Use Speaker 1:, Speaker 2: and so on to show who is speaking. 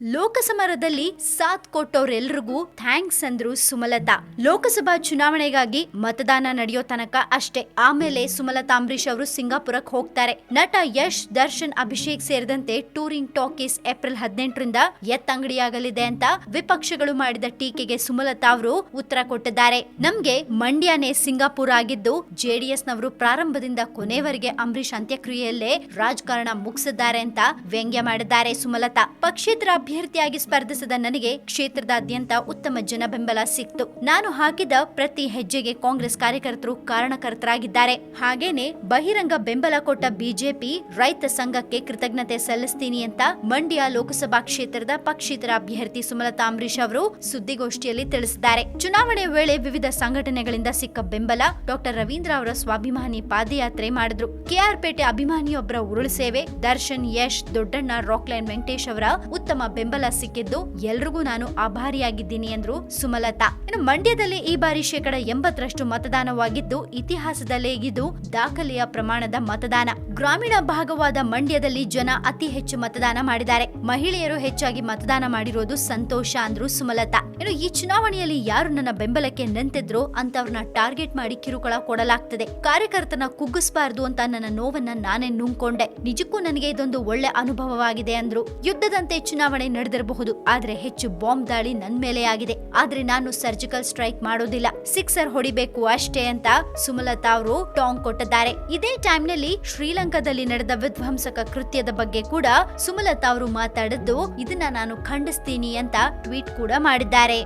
Speaker 1: ಲೋಕಸಮರದಲ್ಲಿ ಸಾಥ್ ಕೊಟ್ಟವ್ರೆಲ್ರಿಗೂ ಥ್ಯಾಂಕ್ಸ್ ಅಂದ್ರು ಸುಮಲತಾ. ಲೋಕಸಭಾ ಚುನಾವಣೆಗಾಗಿ ಮತದಾನ ನಡೆಯೋ ತನಕ ಅಷ್ಟೇ. ಆಮೇಲೆ ಸುಮಲತಾ ಅಂಬರೀಶ್ ಅವರು ಸಿಂಗಾಪುರಕ್ಕೆ ಹೋಗ್ತಾರೆ. ನಟ ಯಶ್ ದರ್ಶನ್ ಅಭಿಷೇಕ್ ಸೇರಿದಂತೆ ಟೂರಿಂಗ್ ಟಾಕೀಸ್ ಏಪ್ರಿಲ್ ಹದಿನೆಂಟರಿಂದ ಎತ್ತಂಗಡಿಯಾಗಲಿದೆ ಅಂತ ವಿಪಕ್ಷಗಳು ಮಾಡಿದ ಟೀಕೆಗೆ ಸುಮಲತಾ ಅವರು ಉತ್ತರ ಕೊಟ್ಟಿದ್ದಾರೆ. ನಮ್ಗೆ ಮಂಡ್ಯನೇ ಸಿಂಗಾಪುರ ಆಗಿದ್ದು ಜೆಡಿಎಸ್ ನವರು ಪ್ರಾರಂಭದಿಂದ ಕೊನೆವರೆಗೆ ಅಂಬರೀಶ್ ಅಂತ್ಯಕ್ರಿಯೆಯಲ್ಲೇ ರಾಜಕಾರಣ ಮುಗಿಸಿದ್ದಾರೆ ಅಂತ ವ್ಯಂಗ್ಯ ಮಾಡಿದ್ದಾರೆ ಸುಮಲತಾ. ಪಕ್ಷೇತರ ಅಭ್ಯರ್ಥಿಯಾಗಿ ಸ್ಪರ್ಧಿಸಿದ ನನಗೆ ಕ್ಷೇತ್ರದಾದ್ಯಂತ ಉತ್ತಮ ಜನ ಬೆಂಬಲ ಸಿಕ್ತು. ನಾನು ಹಾಕಿದ ಪ್ರತಿ ಹೆಜ್ಜೆಗೆ ಕಾಂಗ್ರೆಸ್ ಕಾರ್ಯಕರ್ತರು ಕಾರಣಕರ್ತರಾಗಿದ್ದಾರೆ. ಹಾಗೇನೆ ಬಹಿರಂಗ ಬೆಂಬಲ ಕೊಟ್ಟ ಬಿಜೆಪಿ ರೈತ ಸಂಘಕ್ಕೆ ಕೃತಜ್ಞತೆ ಸಲ್ಲಿಸ್ತೀನಿ ಅಂತ ಮಂಡ್ಯ ಲೋಕಸಭಾ ಕ್ಷೇತ್ರದ ಪಕ್ಷೇತರ ಅಭ್ಯರ್ಥಿ ಸುಮಲತಾ ಅಂಬರೀಶ್ ಅವರು ಸುದ್ದಿಗೋಷ್ಠಿಯಲ್ಲಿ ತಿಳಿಸಿದ್ದಾರೆ. ಚುನಾವಣೆ ವೇಳೆ ವಿವಿಧ ಸಂಘಟನೆಗಳಿಂದ ಸಿಕ್ಕ ಬೆಂಬಲ ಡಾಕ್ಟರ್ ರವೀಂದ್ರ ಅವರ ಸ್ವಾಭಿಮಾನಿ ಪಾದಯಾತ್ರೆ ಮಾಡಿದ್ರು. ಕೆಆರ್ಪೇಟೆ ಅಭಿಮಾನಿಯೊಬ್ಬರ ಉರುಳು ಸೇವೆ ದರ್ಶನ್ ಯಶ್, ದೊಡ್ಡಣ್ಣ ರಾಕ್ಲೈನ್ ವೆಂಕಟೇಶ್ ಅವರ ಉತ್ತಮ ಬೆಂಬಲ ಸಿಕ್ಕಿದ್ದು ಎಲ್ರಿಗೂ ನಾನು ಆಭಾರಿಯಾಗಿದ್ದೀನಿ ಎಂದ್ರು ಸುಮಲತಾ. ಇನ್ನು ಮಂಡ್ಯದಲ್ಲಿ ಈ ಬಾರಿ ಶೇಕಡ ಎಂಬತ್ತರಷ್ಟು ಮತದಾನವಾಗಿದ್ದು, ಇತಿಹಾಸದಲ್ಲೇ ಇದು ದಾಖಲೆಯ ಪ್ರಮಾಣದ ಮತದಾನ. ಗ್ರಾಮೀಣ ಭಾಗವಾದ ಮಂಡ್ಯದಲ್ಲಿ ಜನ ಅತಿ ಹೆಚ್ಚು ಮತದಾನ ಮಾಡಿದ್ದಾರೆ. ಮಹಿಳೆಯರು ಹೆಚ್ಚಾಗಿ ಮತದಾನ ಮಾಡಿರೋದು ಸಂತೋಷ ಅಂದ್ರು ಸುಮಲತಾ. ಇನ್ನು ಈ ಚುನಾವಣೆಯಲ್ಲಿ ಯಾರು ನನ್ನ ಬೆಂಬಲಕ್ಕೆ ನಿಂತಿದ್ರು ಅಂತವ್ರನ್ನ ಟಾರ್ಗೆಟ್ ಮಾಡಿ ಕಿರುಕುಳ ಕೊಡಲಾಗ್ತದೆ. ಕಾರ್ಯಕರ್ತನ ಕುಗ್ಗಿಸಬಾರದು ಅಂತ ನನ್ನ ನೋವನ್ನ ನಾನೇ ನುಂಗ್ಕೊಂಡೆ. ನಿಜಕ್ಕೂ ನನಗೆ ಇದೊಂದು ಒಳ್ಳೆ ಅನುಭವವಾಗಿದೆ ಅಂದ್ರು. ಯುದ್ಧದಂತೆ ಚುನಾವಣೆ ನಡೆದಿರಬಹುದು. ಆದ್ರೆ ಹೆಚ್ಚು ಬಾಂಬ್ ದಾಳಿ ನನ್ ಮೇಲೆ ಆಗಿದೆ. ಆದ್ರೆ ನಾನು ಸರ್ಜಿಕಲ್ ಸ್ಟ್ರೈಕ್ ಮಾಡೋದಿಲ್ಲ. ಸಿಕ್ಸರ್ ಹೊಡಿಬೇಕು ಅಷ್ಟೇ ಅಂತ ಸುಮಲತಾ ಅವರು ಟಾಂಗ್ ಕೊಟ್ಟಿದ್ದಾರೆ. ಇದೇ ಟೈಮ್ನಲ್ಲಿ ಶ್ರೀಲಂಕಾದಲ್ಲಿ ನಡೆದ ವಿಧ್ವಂಸಕ ಕೃತ್ಯದ ಬಗ್ಗೆ ಕೂಡ ಸುಮಲತಾ ಅವರು ಮಾತಾಡಿದ್ದು ಇದನ್ನ ನಾನು ಖಂಡಿಸ್ತೀನಿ ಅಂತ ಟ್ವೀಟ್ ಕೂಡ ಮಾಡಿದ್ದಾರೆ.